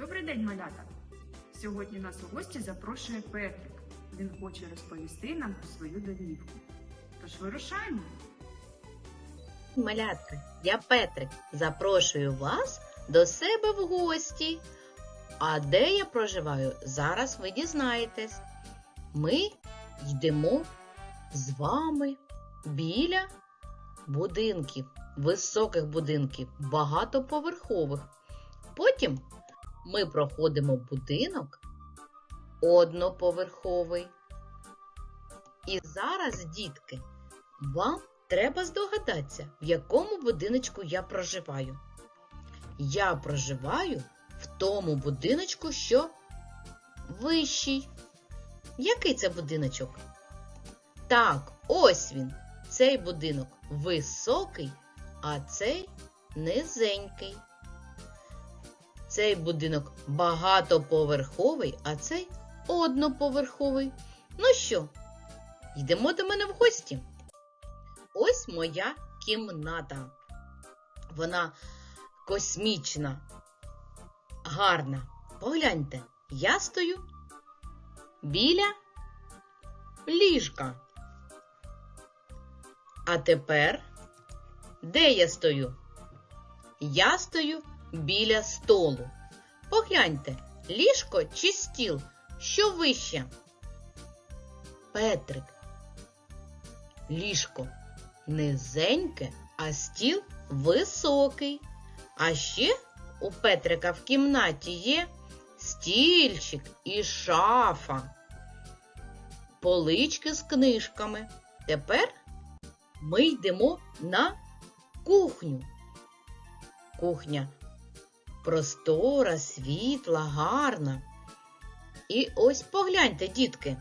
Добрий день, малята! Сьогодні нас у гості запрошує Петрик. Він хоче розповісти нам про свою домівку. Тож вирушаємо. Малятка, я Петрик. Запрошую вас до себе в гості. А де я проживаю, зараз ви дізнаєтесь. Ми йдемо з вами біля будинків, високих будинків, багатоповерхових. Потім ми проходимо будинок одноповерховий. І зараз, дітки, вам Треба здогадатися, в якому будиночку я проживаю. Я проживаю в тому будиночку, що вищий. Який це будиночок? Так, ось він. Цей будинок високий, а цей низенький. Цей будинок багатоповерховий, а цей одноповерховий. Ну що, йдемо до мене в гості. Ось моя кімната. Вона космічна, гарна. Погляньте, я стою біля ліжка. А тепер де я стою? Я стою біля столу. Погляньте, ліжко чи стіл, що вище? Петрик. Ліжко низеньке, а стіл високий. А ще у Петрика в кімнаті є стільчик і шафа, полички з книжками. Тепер ми йдемо на кухню. Кухня простора, світла, гарна. І ось погляньте, дітки.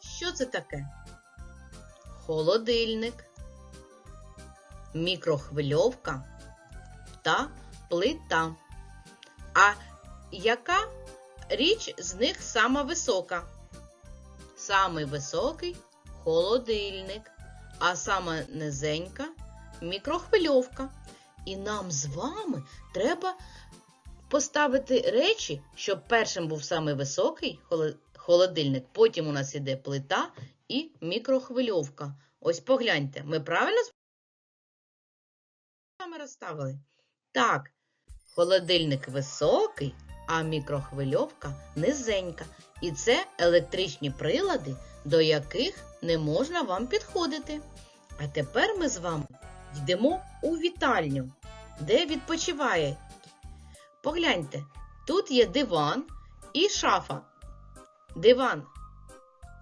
Що це таке? холодильник, мікрохвильовка та плита. А яка річ з них сама висока? Самий високий холодильник, а сама низенька мікрохвильовка. І нам з вами треба поставити речі, щоб першим був самий високий холодильник, потім у нас іде плита і мікрохвильовка. Ось погляньте, ми правильно вами розставили? Так, холодильник високий, а мікрохвильовка низенька. І це електричні прилади, до яких не можна вам підходити. А тепер ми з вами йдемо у вітальню, де відпочиває. Погляньте, тут є диван і шафа. Диван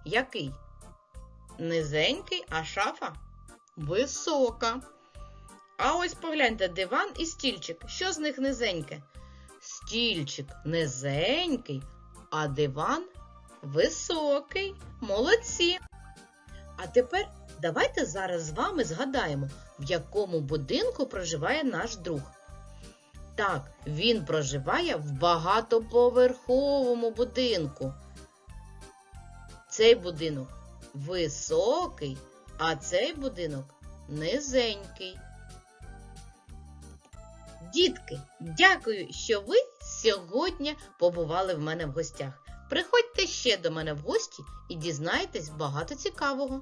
який? Низенький, а шафа висока. А ось погляньте, диван і стільчик. Що з них низеньке? Стільчик низенький, а диван високий. Молодці. А тепер давайте зараз з вами згадаємо, в якому будинку проживає наш друг. Так, він проживає в багатоповерховому будинку. Цей будинок високий, а цей будинок низенький. Дітки, дякую, що ви сьогодні побували в мене в гостях. Приходьте ще до мене в гості і дізнайтесь багато цікавого.